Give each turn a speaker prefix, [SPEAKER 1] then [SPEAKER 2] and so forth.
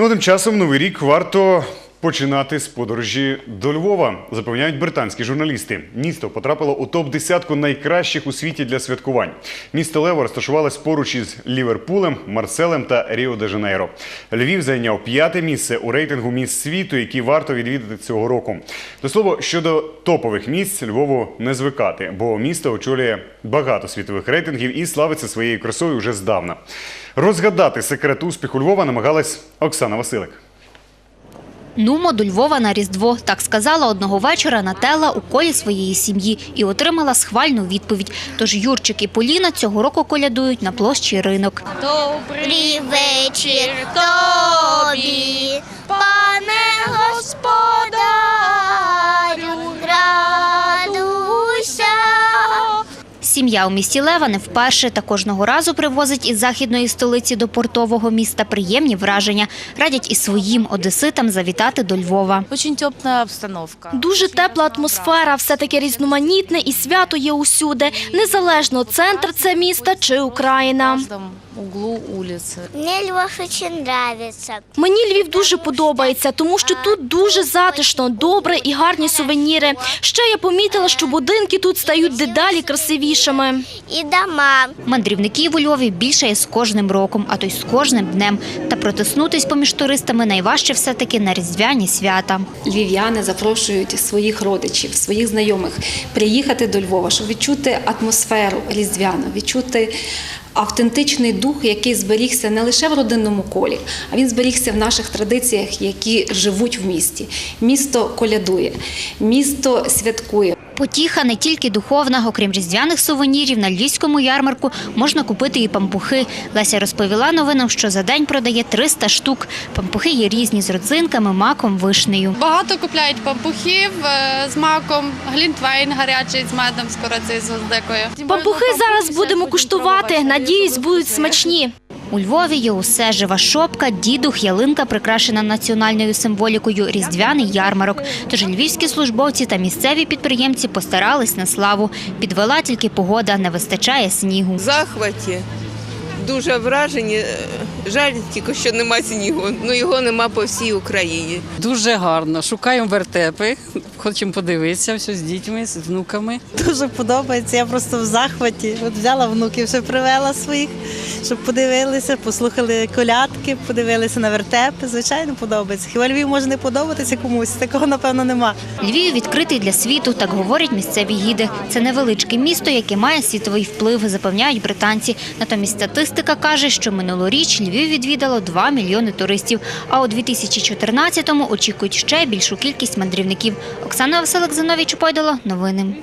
[SPEAKER 1] Ну, тим часом новий рік варто починати з подорожі до Львова, запевняють британські журналісти. Місто потрапило у топ-10 найкращих у світі для святкувань. Місто Лево розташувалось поруч із Ліверпулем, Марселем та Ріо де Жанейро. Львів зайняв п'яте місце у рейтингу міст світу, які варто відвідати цього року. До слова, щодо топових місць Львову не звикати, бо місто очолює багато світових рейтингів і славиться своєю красою вже здавна. Розгадати секрет успіху Львова намагалась Оксана Василик.
[SPEAKER 2] Нумо до Львова на Різдво. Так сказала одного вечора Нателла у колі своєї сім'ї і отримала схвальну відповідь. Тож Юрчик і Поліна цього року колядують на площі ринок.
[SPEAKER 3] Добрий вечір тобі,
[SPEAKER 2] Сім'я у місті Лева не вперше та кожного разу привозить із західної столиці до портового міста приємні враження. Радять і своїм одеситам завітати до Львова.
[SPEAKER 4] Очень теплая обстановка.
[SPEAKER 5] Дуже тепла атмосфера, все таке різноманітне і свято є усюди, незалежно центр це міста чи Україна.
[SPEAKER 4] углу улицы.
[SPEAKER 3] Мне Львов очень нравится.
[SPEAKER 5] Мені Львів дуже подобається, тому що тут дуже затишно, добре і гарні сувеніри. Ще я помітила, що будинки тут стають дедалі красивішими.
[SPEAKER 3] И дома.
[SPEAKER 2] Мандрівників у Львові більше є з кожним роком, а то й з кожним днем. Та протиснутись поміж туристами найважче все-таки на різдвяні свята.
[SPEAKER 6] львів'яни запрошують своїх родичів, своїх знайомих приїхати до Львова, щоб відчути атмосферу різдвяну, відчути автентичний дух, який зберігся не лише в родинному колі, а він зберігся в наших традиціях, які живуть в місті. Місто колядує, місто святкує.
[SPEAKER 2] Потіха не тільки духовна, окрім різдвяних сувенірів, на львівському ярмарку можна купити і пампухи. Леся розповіла новинам, що за день продає 300 штук. Пампухи є різні з родзинками, маком, вишнею.
[SPEAKER 7] Багато купляють пампухів е, з маком, глінтвейн гарячий з медом, з корицею, з гвоздикою.
[SPEAKER 5] Пампухи зараз будемо куштувати. Надіюсь, будуть смачні.
[SPEAKER 2] У Львові є усе жива шопка, дідух, ялинка, прикрашена національною символікою, різдвяний ярмарок. Тож львівські службовці та місцеві підприємці постарались на славу. Підвела тільки погода, не вистачає снігу.
[SPEAKER 8] захваті. Дуже вражені. Жаль тільки, що нема снігу. Ну його нема по всій Україні.
[SPEAKER 9] Дуже гарно. Шукаємо вертепи, хочемо подивитися все з дітьми, з внуками.
[SPEAKER 10] Дуже подобається. Я просто в захваті. От взяла внуків, ще привела своїх, щоб подивилися, послухали колядки, подивилися на вертепи. Звичайно, подобається. Хіба Львів може не подобатися комусь? Такого напевно нема.
[SPEAKER 2] Львів відкритий для світу, так говорять місцеві гіди. Це невеличке місто, яке має світовий вплив, запевняють британці. Натомість статистика каже, що минулоріч Львів відвідало 2 мільйони туристів. А у 2014-му очікують ще більшу кількість мандрівників. Оксана Василик, Зиновій Чупайдало. Новини.